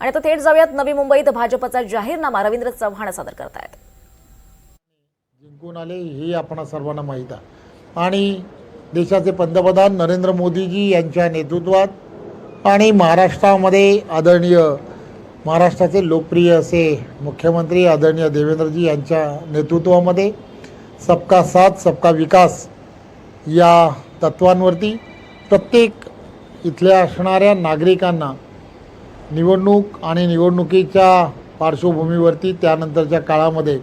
आणि आता थेट जाऊयात. नवी मुंबईत भाजपचा जाहीरनामा रवींद्र चव्हाण सादर करतायत. जिंकून आले हे आपण सर्वांना माहीत आहे. आणि देशाचे पंतप्रधान नरेंद्र मोदीजी यांच्या नेतृत्वात आणि महाराष्ट्रामध्ये आदरणीय महाराष्ट्राचे लोकप्रिय असे मुख्यमंत्री आदरणीय देवेंद्रजी यांच्या नेतृत्वामध्ये सबका साथ सबका विकास या तत्वांवरती प्रत्येक इथल्या असणाऱ्या नागरिकांना निवडणूक आणि निवडणुकीच्या पार्श्वभूमीवरती त्यानंतरच्या काळामध्ये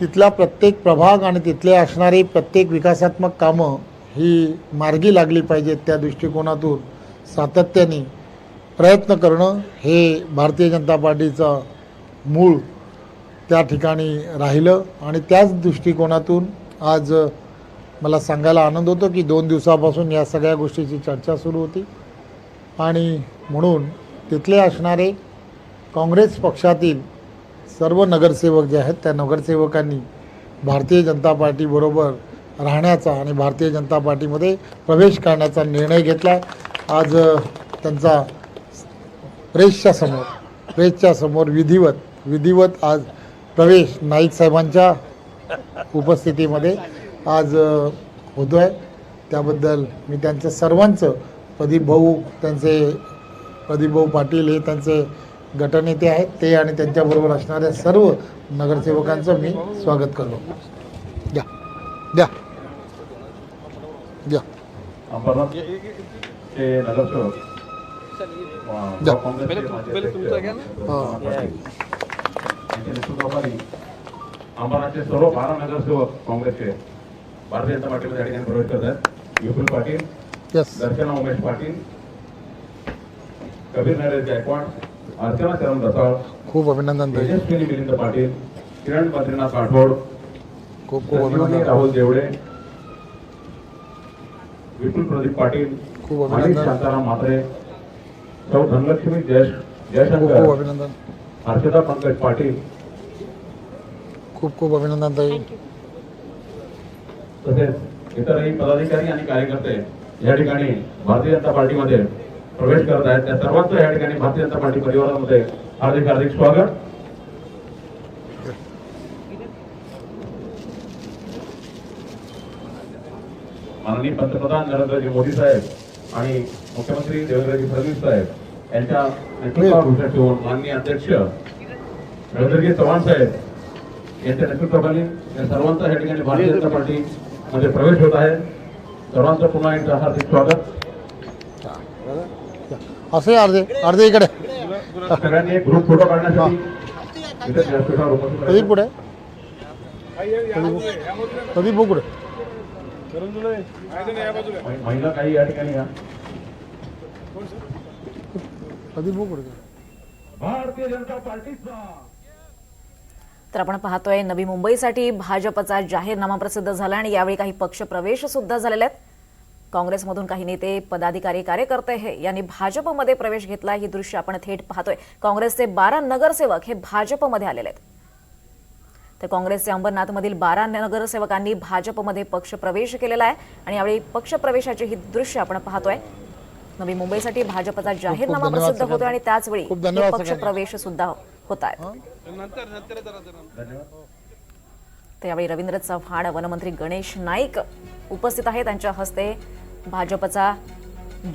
तिथला प्रत्येक प्रभाग आणि तिथले असणारी प्रत्येक विकासात्मक कामं ही मार्गी लागली पाहिजेत त्या दृष्टिकोनातून सातत्याने प्रयत्न करणं हे भारतीय जनता पार्टीचं मूळ त्या ठिकाणी राहिलं. आणि त्याच दृष्टिकोनातून आज मला सांगायला आनंद होतो की दोन दिवसापासून या सगळ्या गोष्टीची चर्चा सुरू होती. आणि म्हणून तिथले असणारे काँग्रेस पक्षातील सर्व नगरसेवक जे आहेत त्या नगरसेवकांनी भारतीय जनता पार्टीबरोबर राहण्याचा आणि भारतीय जनता पार्टीमध्ये प्रवेश करण्याचा निर्णय घेतला. आज त्यांचा प्रेसच्या समोर प्रेसच्या समोर विधिवत विधिवत आज प्रवेश नाईक साहेबांच्या उपस्थितीमध्ये आज होतो आहे त्याबद्दल मी त्यांच्या सर्वांचं प्रदीप भाऊ त्यांचे प्रदीप भाऊ पाटील हे त्यांचे गटनेते आहेत ते आणि त्यांच्याबरोबर असणाऱ्या सर्व नगरसेवकांचं मी स्वागत करतो. द्या द्या. द्या. हा. अंबरनाथचे सर्व बारा नगरसेवक काँग्रेसचे भारतीय जनता पार्टीमध्ये प्रवेश करत आहेत विपुल पाटील यस दर्शना उमेश पाटील कबीर नरेश गायकवाड अर्चना चरण रसाळ खूप अभिनंदन तेजस्विनी मिलिंद पाटील किरण बद्रीनाथ राठोड खूप खूप अभिनंदन राहुल देवडे विपुल प्रदीप पाटील खूप अभिनंदन. शांताराम म्हात्रे सौ धनलक्ष्मी जयश खूप खूप जयशंकर अभिनंदन. हर्षदा पंकज पाटील. खूप खूप अभिनंदन ताई. तसेच इतरही पदाधिकारी आणि कार्यकर्ते या ठिकाणी भारतीय जनता पार्टीमध्ये प्रवेश करत आहेत त्या सर्वांचं या ठिकाणी भारतीय जनता पार्टी परिवारामध्ये हार्दिक हार्दिक स्वागत. माननीय पंतप्रधान नरेंद्रजी मोदी साहेब आणि मुख्यमंत्री देवेंद्रजी फडणवीस साहेब यांच्या नेतृत्वावर ठेवून माननीय अध्यक्ष रवींद्रजी चव्हाण साहेब यांच्या नेतृत्वाखाली या सर्वांचा या ठिकाणी भारतीय जनता पार्टी मध्ये प्रवेश होत आहे. सर्वांचं पुन्हा एकदा हार्दिक स्वागत. असे अर्धे अर्धे इकडे. कधी. पुढे कधी पुढे महि- महिला काही या ठिकाणी या. कधी पुढे भारतीय जनता पार्टीचा तर आपण पाहतोय नवी मुंबईसाठी भाजपचा जाहीरनामा प्रसिद्ध झाला आणि यावेळी काही पक्ष प्रवेश सुद्धा झालेले आहेत. काँग्रेसमधून काही नेते पदाधिकारी कार्यकर्ते हे यांनी भाजपमध्ये प्रवेश घेतला. ही दृश्य आपण थेट पाहतोय. काँग्रेसचे बारा नगरसेवक हे भाजपमध्ये आलेले आहेत. तर काँग्रेसचे अंबरनाथमधील बारा नगरसेवकांनी भाजपमध्ये पक्ष प्रवेश केलेला आहे आणि यावेळी पक्ष प्रवेशाचे ही दृश्य आपण पाहतोय. नवी मुंबईसाठी भाजपचा जाहीरनामा प्रसिद्ध होतोय आणि त्याचवेळी खूप धन्यवाद हे पक्ष सगळ्यांना. प्रवेश सुद्धा होत आहेत तर यावेळी रवींद्र चव्हाण वनमंत्री गणेश नाईक उपस्थित आहेत. त्यांच्या हस्ते भाजपचा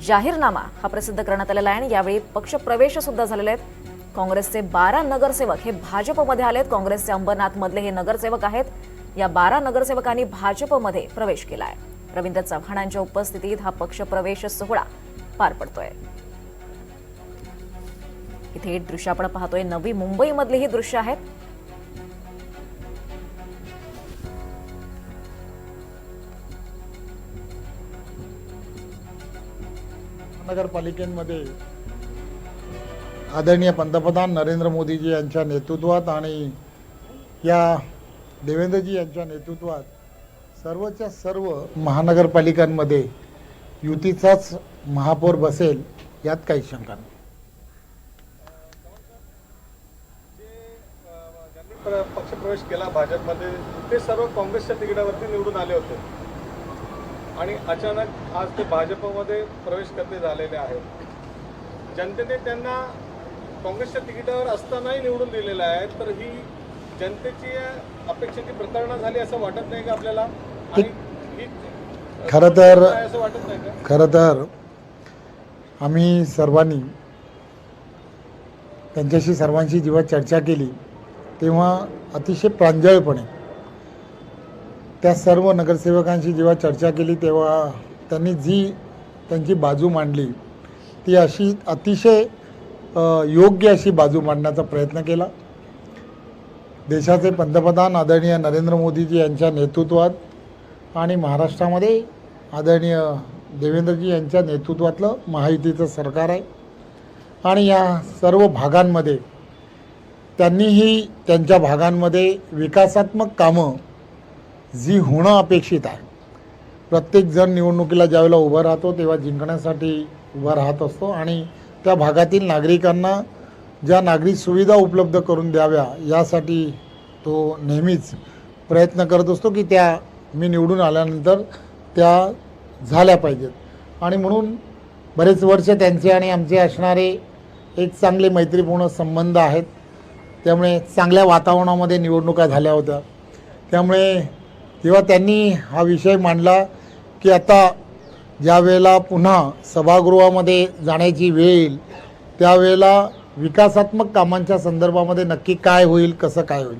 जाहीरनामा हा प्रसिद्ध करण्यात आलेला आहे आणि यावेळी पक्ष प्रवेश सुद्धा झालेले आहेत काँग्रेसचे बारा नगरसेवक हे भाजपमध्ये आलेत. काँग्रेसचे अंबरनाथमधले हे नगरसेवक आहेत. या बारा नगरसेवकांनी भाजपमध्ये प्रवेश केला आहे. रवींद्र चव्हाणांच्या उपस्थितीत हा पक्ष प्रवेश सोहळा पार पडतोय. इथे दृश्य आपण पाहतोय. नवी मुंबईमधली ही दृश्य आहेत महानगरपालिकेमध्ये आदरणीय पंतप्रधान नरेंद्र मोदीजी यांच्या नेतृत्वात आणि या देवेंद्रजी यांच्या नेतृत्वात सर्वच्या सर्व महानगरपालिकांमध्ये युतीचाच महापौर बसेल यात काही शंका नाही. पक्षप्रवेश केला भाजपमध्ये ते सर्व काँग्रेसच्या तिकिटावरती निवडून आले होते. आणि अचानक आज ते भाजपमध्ये प्रवेश करते झालेले आहेत. जनतेने त्यांना काँग्रेसच्या तिकिटावर असतानाही निवडून दिलेला आहे तर ही जनतेची अपेक्षेची प्रतारणा झाली असं वाटत नाही का आपल्याला? आणि ही खरं तर- असं वाटत नाही का? खरं तर आम्ही सर्वांनी त्यांच्याशी सर्वांशी जेव्हा चर्चा केली तेव्हा अतिशय प्रांजळपणे त्या सर्व नगरसेवकांशी जेव्हा चर्चा केली तेव्हा त्यांनी जी त्यांची बाजू मांडली ती अशी अतिशय योग्य अशी बाजू मांडण्याचा प्रयत्न केला. देशाचे पंतप्रधान आदरणीय नरेंद्र मोदीजी यांच्या नेतृत्वात आणि महाराष्ट्रामध्ये आदरणीय देवेंद्रजी यांच्या नेतृत्वातलं महायुतीचं सरकार आहे. आणि या सर्व भागांमध्ये त्यांनीही त्यांच्या भागांमध्ये विकासात्मक कामं जी होणं अपेक्षित आहे. प्रत्येकजण निवडणुकीला ज्यावेळेला उभा राहतो तेव्हा जिंकण्यासाठी उभा राहत असतो आणि त्या भागातील नागरिकांना ज्या नागरिक सुविधा उपलब्ध करून द्याव्या यासाठी तो नेहमीच प्रयत्न करत असतो की त्या मी निवडून आल्यानंतर त्या झाल्या पाहिजेत. आणि म्हणून बरेच वर्ष त्यांचे आणि आमचे असणारे एक चांगले मैत्रीपूर्ण संबंध आहेत. त्यामुळे चांगल्या वातावरणामध्ये निवडणुका झाल्या होत्या. त्यामुळे किंवा त्यांनी हा विषय मांडला की आता ज्यावेळेला पुन्हा सभागृहामध्ये जाण्याची वेळ येईल त्यावेळेला विकासात्मक कामांच्या संदर्भामध्ये नक्की काय होईल कसं काय होईल?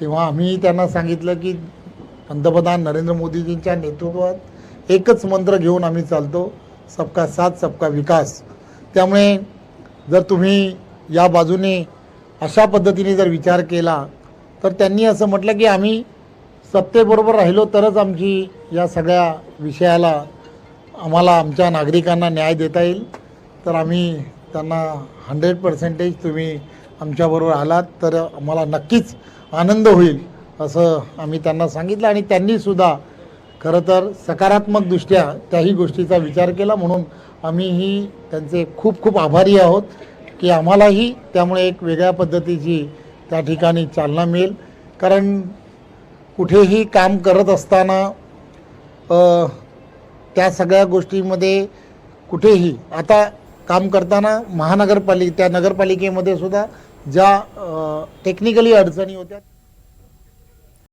तेव्हा आम्ही त्यांना सांगितलं की पंतप्रधान नरेंद्र मोदीजींच्या नेतृत्वात एकच मंत्र घेऊन आम्ही चालतो सबका साथ सबका विकास. त्यामुळे जर तुम्ही या बाजूने अशा पद्धतीने जर विचार केला तर त्यांनी असं म्हटलं की आम्ही सत्तेबरोबर राहिलो तरच आमची या सगळ्या विषयाला आम्हाला आमच्या नागरिकांना न्याय देता येईल. तर आम्ही त्यांना हंड्रेड पर्सेंटेज तुम्ही आमच्याबरोबर आलात तर आम्हाला नक्कीच आनंद होईल असं आम्ही त्यांना सांगितलं आणि त्यांनीसुद्धा खरं तर सकारात्मकदृष्ट्या त्याही गोष्टीचा विचार केला. म्हणून आम्हीही त्यांचे खूप खूप आभारी आहोत की आम्हालाही त्यामुळे एक वेगळ्या पद्धतीची त्या ठिकाणी चालना मिळेल. कारण कुठेही काम करत असताना त्या सगळ्या गोष्टीमध्ये कुठेही आता काम करताना महानगरपालिका त्या नगरपालिकेमध्ये सुद्धा ज्या टेक्निकली अडचणी होत्या